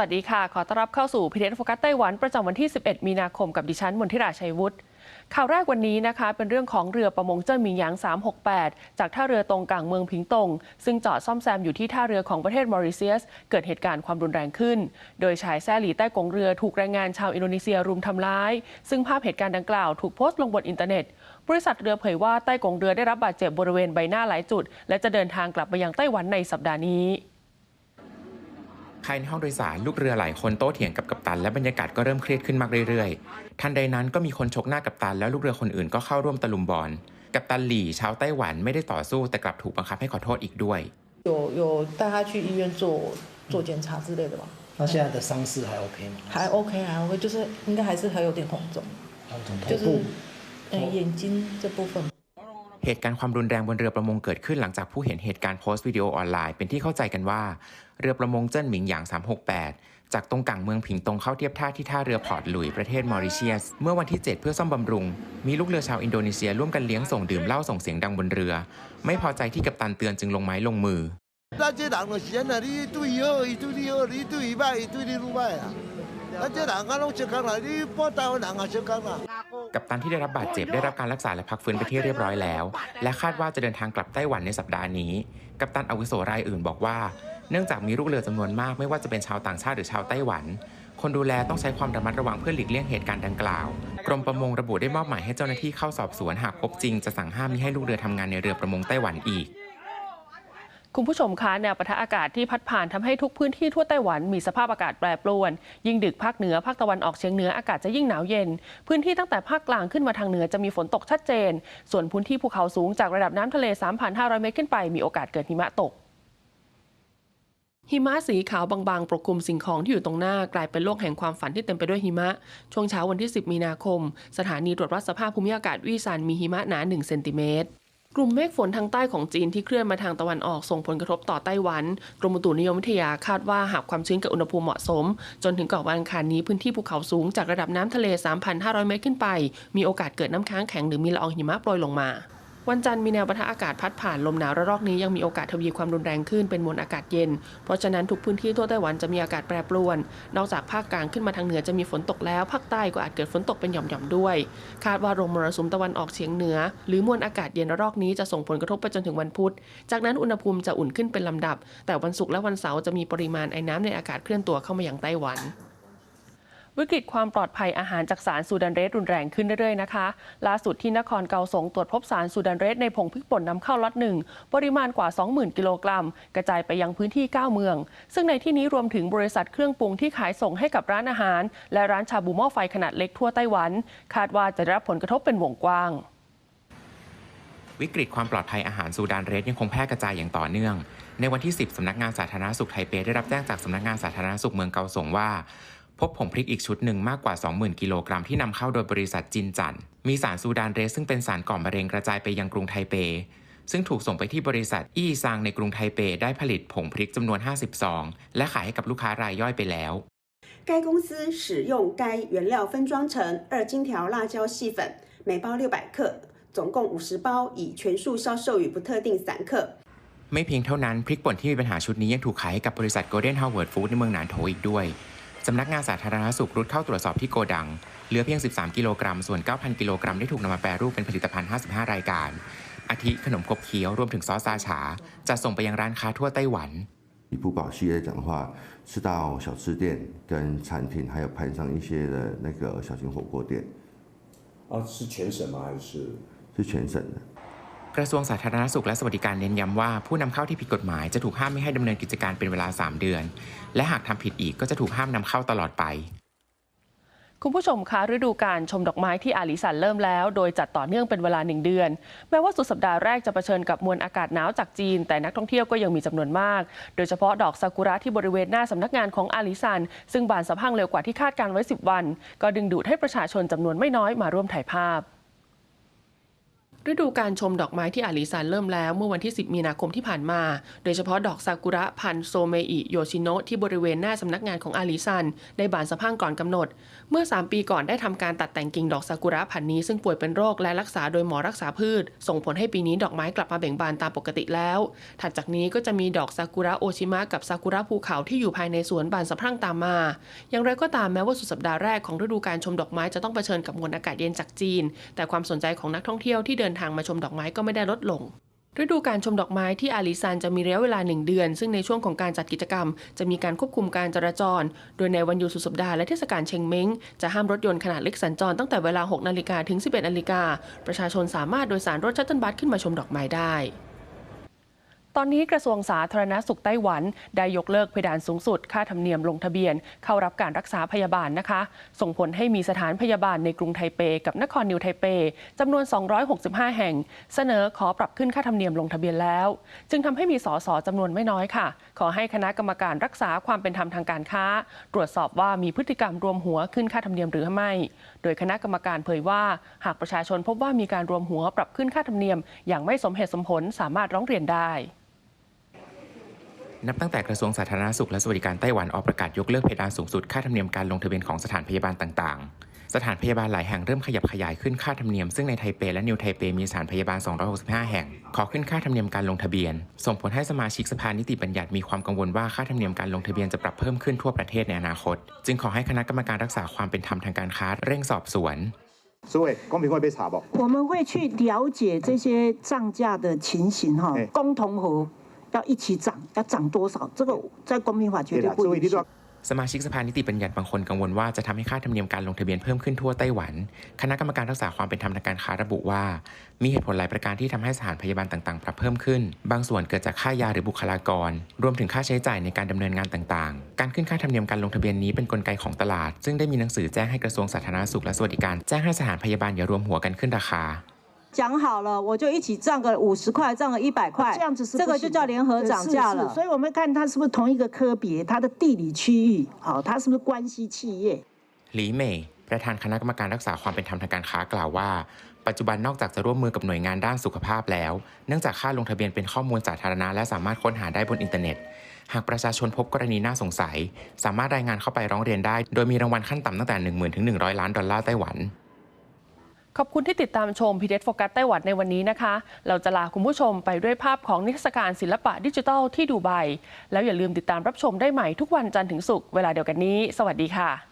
วัสดีค่ะ ขอต้อนรับเข้าสู่พีเดนโฟกัสไต้หวันประจำวันที่ 11 มีนาคมกับดิฉันมนทิราชัยวุฒิข่าวแรกวันนี้นะคะ เป็นเรื่องของเรือประมงเจิ้นหมิงหยาง 368 จากท่าเรือตรงกลางเมืองพิงตง ซึ่งจอดซ่อมแซมอยู่ที่ท่าเรือของประเทศมอริเซียส เกิดเหตุการณ์ความรุนแรงขึ้น โดยชายแซ่หลีใต้กงเรือถูกแรงงานชาวอินโดนีเซียรุมทำร้าย ซึ่งภาพเหตุการณ์ดังกล่าวถูกโพสต์ลงบนอินเทอร์เน็ต บริษัทเรือเผยว่าใต้กงเรือได้รับบาดเจ็บบริเวณใบหน้าหลายจุด และจะเดินทางกลับมายังไต้หวันในสัปดาห์นี้ ภายในห้องโดยสารลูกเรือหลายคนโต้เถียงกับกัปตัน และบรรยากาศก็เริ่มเครียดขึ้นมากเรื่อยๆ ทันใดนั้นก็มีคนชกหน้ากัปตัน แล้วลูกเรือคนอื่นก็เข้าร่วมตะลุมบอล กัปตันหลี่ชาวไต้หวันไม่ได้ต่อสู้แต่กลับถูกบังคับให้ขอโทษอีกด้วย 有有带他去医院做做检查之类的吧？那现在的伤势还 OK 吗？还 OK 还 OK，就是应该还是还有点红肿，还有从头就是部嗯眼睛这部分。 เหตุการณ์ความรุนแรงบนเรือประมงเกิดขึ้นหลังจากผู้เห็นเหตุการณ์โพสต์วิดีโอออนไลน์เป็นที่เข้าใจกันว่า เรือประมงเจิ้นหมิงหยาง 368 จากตรงกลางเมืองผิงตงเข้าเทียบท่าที่ท่าเรือพอร์ตหลุยประเทศมอริเชียส เมื่อวันที่ 7 เพื่อซ่อมบำรุง มีลูกเรือชาวอินโดนีเซียร่วมกันเลี้ยงส่งดื่มเหล้าส่งเสียงดังบนเรือ ไม่พอใจที่กัปตันเตือนจึงลงไม้ลงมือ กัปตันที่ได้รับบาดเจ็บได้รับการรักษาและพักฟื้นไปที่เรียบร้อยแล้ว และคาดว่าจะเดินทางกลับไต้หวันในสัปดาห์นี้ กัปตันอาวุโสรายอื่นบอกว่า เนื่องจากมีลูกเรือจำนวนมากไม่ว่าจะเป็นชาวต่างชาติหรือชาวไต้หวัน คนดูแลต้องใช้ความระมัดระวังเพื่อหลีกเลี่ยงเหตุการณ์ดังกล่าว กรมประมงระบุได้มอบหมายให้เจ้าหน้าที่เข้าสอบสวนหากพบจริงจะสั่งห้ามมิให้ลูกเรือทำงานในเรือประมงไต้หวันอีก คุณผู้ชมคะแนวปะทะอากาศที่พัดผ่านทำให้ทุกพื้นที่ทั่วไต้หวันมีสภาพอากาศแปรปรวน ยิ่งดึกภาคเหนือภาคตะวันออกเฉียงเหนืออากาศจะยิ่งหนาวเย็น พื้นที่ตั้งแต่ภาคกลางขึ้นมาทางเหนือจะมีฝนตกชัดเจน ส่วนพื้นที่ภูเขาสูงจากระดับน้ำทะเล 3,500 เมตรขึ้นไปมีโอกาสเกิดหิมะตกหิมะสีขาวบางๆ ปกคลุมสิ่งของที่อยู่ตรงหน้ากลายเป็นโลกแห่งความฝันที่เต็มไปด้วยหิมะ ช่วงเช้าวันที่ 10 มีนาคม สถานีตรวจวัดสภาพภูมิอากาศวี่ซันมีหิมะหนา 1 เซนติเมตร กลุ่มเมฆฝนทางใต้ของจีนที่เคลื่อนมาทางตะวันออกส่งผลกระทบต่อไต้หวัน กรมอุตุนิยมวิทยาคาดว่าหากความชื้นกับอุณหภูมิเหมาะสม จนถึงก่อนวันอังคารนี้พื้นที่ภูเขาสูงจากระดับน้ำทะเล 3,500 เมตรขึ้นไป มีโอกาสเกิดน้ำค้างแข็งหรือมีละอองหิมะโปรยลงมา วันจันทร์มีแนวปะทะอากาศพัดผ่านลมหนาวระลอกนี้ยังมีโอกาสทวีความรุนแรงขึ้นเป็นมวลอากาศเย็น เพราะฉะนั้นทุกพื้นที่ทั่วไต้หวันจะมีอากาศแปรปรวน นอกจากภาคกลางขึ้นมาทางเหนือจะมีฝนตกแล้ว ภาคใต้ก็อาจเกิดฝนตกเป็นหย่อมๆด้วย คาดว่าลมมรสุมตะวันออกเฉียงเหนือ หรือมวลอากาศเย็นระลอกนี้จะส่งผลกระทบไปจนถึงวันพุธ จากนั้นอุณหภูมิจะอุ่นขึ้นเป็นลำดับ แต่วันศุกร์และวันเสาร์จะมีปริมาณไอ้น้ำในอากาศเคลื่อนตัวเข้ามาอย่างไต้หวัน วิกฤตความปลอดภัยอาหารจากสารซูดานเรสรุนแรงขึ้นเรื่อยๆนะคะ ล่าสุดที่นครเกาสงตรวจพบสารซูดานเรสในผงพริกป่นนำเข้าล็อตหนึ่งปริมาณกว่า 20,000 กิโลกรัม กระจายไปยังพื้นที่ 9 เมือง ซึ่งในที่นี้รวมถึงบริษัทเครื่องปรุงที่ขายส่งให้กับร้านอาหาร และร้านชาบูหม้อไฟขนาดเล็กทั่วไต้หวัน คาดว่าจะได้รับผลกระทบเป็นวงกว้างวิกฤตความปลอดภัยอาหารซูดานเรสยังคงแพร่กระจายอย่างต่อเนื่อง ในวันที่ 10 สำนักงานสาธารณสุขไทเปได้รับแจ้งจากสำนักงานสาธารณสุขเมืองเกาสงว่า พบผงพริกอีกชุดหนึ่งมากกว่า 20,000 กิโลกรัมที่นำเข้าโดยบริษัทจินจัน มีสารซูดานเรสซึ่งเป็นสารก่อมะเร็งกระจายไปยังกรุงไทเป ซึ่งถูกส่งไปที่บริษัทอี้ซางในกรุงไทเป ได้ผลิตผงพริกจำนวน 50 ซอง และขายให้กับลูกค้ารายย่อยไปแล้ว 该公司使用该原料分装成二金条辣椒细粉，每包六百克，总共五十包，已全数销售于不特定散客。 ไม่เพียงเท่านั้น พริกป่นที่มีปัญหาชุดนี้ยังถูกขายให้กับบริษัท Golden Harvard Food ในเมืองหนานโถอีกด้วย สำนักงานสาธารณสุขรุดเข้าตรวจสอบที่โกดัง เหลือเพียง 13 กิโลกรัม ส่วน 9,000 กิโลกรัมได้ถูกนำมาแปรรูปเป็นผลิตภัณฑ์ 55 รายการ อาทิขนมกบเคี้ยว รวมถึงซอสซาฉา จะส่งไปยังร้านค้าทั่วไต้หวัน 以不保系来讲的话，是到小吃店、跟餐厅，还有盘上一些的那个小型火锅店，啊，是全省吗？还是？是全省的。 กระทรวงสาธารณสุขและสวัสดิการเน้นย้ำว่าผู้นำเข้าที่ผิดกฎหมายจะถูกห้ามไม่ให้ดำเนินกิจการเป็นเวลา 3 เดือน และหากทำผิดอีกก็จะถูกห้ามนำเข้าตลอดไปคุณผู้ชมคะฤดูการชมดอกไม้ที่อาลิสันเริ่มแล้ว โดยจัดต่อเนื่องเป็นเวลาหนึ่งเดือน แม้ว่าสุดสัปดาห์แรกจะเผชิญกับมวลอากาศหนาวจากจีน แต่นักท่องเที่ยวก็ยังมีจำนวนมาก โดยเฉพาะดอกซากุระที่บริเวณหน้าสำนักงานของอาลิสัน ซึ่งบานสะพังเร็วกว่าที่คาดการไว้ 10 วัน ก็ดึงดูดให้ประชาชนจำนวนไม่น้อยมาร่วมถ่ายภาพ ฤดูการชมดอกไม้ที่อาลีซานเริ่มแล้วเมื่อวันที่ 10 มีนาคมที่ผ่านมา โดยเฉพาะดอกซากุระพันโซเมอิโยชิโนะที่บริเวณหน้าสำนักงานของอาลีซัน ได้บานสะพั่งก่อนกำหนด เมื่อ 3 ปีก่อนได้ทำการตัดแต่งกิ่งดอกซากุระพันนี้ซึ่งป่วยเป็นโรคและรักษาโดยหมอรักษาพืช ส่งผลให้ปีนี้ดอกไม้กลับมาเบ่งบานตามปกติแล้ว ถัดจากนี้ก็จะมีดอกซากุระโอชิมะกับซากุระภูเขาที่อยู่ภายในสวนบานสะพั่งตามมา อย่างไรก็ตามแม้ว่าสุดสัปดาห์แรกของฤดูการชมดอกไม้จะต้องเผชิญกับมวลอากาศเย็นจากจีน แต่ความสนใจของนักท่องเที่ยวที่เดินทางมาชมดอกไม้ก็ไม่ได้ลดลงฤดูการชมดอกไม้ที่อาลิซานจะมีระยะเวลา 1 เดือน ซึ่งในช่วงของการจัดกิจกรรม จะมีการควบคุมการจราจร โดยในวันหยุดสุดสัปดาห์และเทศกาลเชงเม้ง จะห้ามรถยนต์ขนาดเล็กสัญจรตั้งแต่เวลา 6 นาฬิกาถึง 11 นาฬิกา ประชาชนสามารถโดยสารรถชัตเติลบัสขึ้นมาชมดอกไม้ได้ ตอนนี้กระทรวงสาธารณสุขไต้หวัน ได้ยกเลิกเพดานสูงสุด ค่าธรรมเนียมลงทะเบียน เข้ารับการรักษาพยาบาลนะคะ ส่งผลให้มีสถานพยาบาลในกรุงไทเป กับนครนิวไทเปจำนวน 265 แห่ง เสนอขอปรับขึ้นค่าธรรมเนียมลงทะเบียนแล้ว จึงทำให้มีสสจำนวนไม่น้อยค่ะ ขอให้คณะกรรมการรักษาความเป็นธรรมทางการค้า ตรวจสอบว่ามีพฤติกรรมรวมหัวขึ้นค่าธรรมเนียมหรือไม่ โดยคณะกรรมการเผยว่า หากประชาชนพบว่ามีการรวมหัวปรับขึ้นค่าธรรมเนียม อย่างไม่สมเหตุสมผลสามารถร้องเรียนได้ นับตั้งแต่กระทรวงสาธารณสุขและสวัสดิการไต้หวันออกประกาศยกเลิกเพดานสูงสุดค่าธรรมเนียมการลงทะเบียนของสถานพยาบาลต่างๆ สถานพยาบาลหลายแห่งเริ่มขยับขยายขึ้นค่าธรรมเนียมซึ่งในไทเปและนิวไทเปมีสถานพยาบาล 265 แห่ง ขอขึ้นค่าธรรมเนียมการลงทะเบียน ส่งผลให้สมาชิกสภานิติบัญญัติมีความกังวลว่าค่าธรรมเนียมการลงทะเบียนจะปรับเพิ่มขึ้นทั่วประเทศในอนาคต จึงขอให้คณะกรรมการรักษาความเป็นธรรมทางการค้าเร่งสอบสวน 所以公平会被查不？我们会去了解这些涨价的情形哈哎，共同和 要一起涨，要涨多少？这个在公民法绝对对啦，不允许所以你都要。 สมาชิกสภานิติบัญญัติบางคนกังวลว่าจะทำให้ค่าธรรมเนียมการลงทะเบียนเพิ่มขึ้นทั่วไต้หวัน คณะกรรมการรักษาความเป็นธรรมทางการค้าระบุว่า มีเหตุผลหลายประการที่ทำให้สถานพยาบาลต่างๆ ปรับเพิ่มขึ้น บางส่วนเกิดจากค่ายาหรือบุคลากร รวมถึงค่าใช้จ่ายในการดำเนินงานต่างๆ การขึ้นค่าธรรมเนียมการลงทะเบียนนี้เป็นกลไกของตลาด ซึ่งได้มีหนังสือแจ้งให้กระทรวงสาธารณสุขและสวัสดิการแจ้งให้สถานพยาบาลอย่ารวมหัวกันขึ้นราคา 讲好了，我就一起涨个五十块，涨个一百块，这样子是这个就叫联合涨价了。是是所以我们看它是不是同一个科别，它的地理区域，好、它是不是关系企业？ หลีเหมย์ประธานคณะกรรมการรักษาความเป็นธรรมทางการค้ากล่าวว่า ปัจจุบันนอกจากจะร่วมมือกับหน่วยงานด้านสุขภาพแล้ว เนื่องจากค่าลงทะเบียนเป็นข้อมูลสาธารณะและสามารถค้นหาได้บนอินเทอร์เน็ต หากประชาชนพบกรณีน่าสงสัย สามารถรายงานเข้าไปร้องเรียนได้ โดยมีรางวัลขั้นต่ำตั้งแต่ 1 0,000ถึง100 ล้านดอลลาร์ไต้หวัน ขอบคุณที่ติดตามชมพีเดโฟกัสไต้หวันในวันนี้นะคะ เราจะลาคุณผู้ชมไปด้วยภาพของนิทรรศการศิลปะดิจิทัลที่ดูไบแล้วอย่าลืมติดตามรับชมได้ใหม่ทุกวันจันทร์ถึงศุกร์เวลาเดียวกันนี้ สวัสดีค่ะ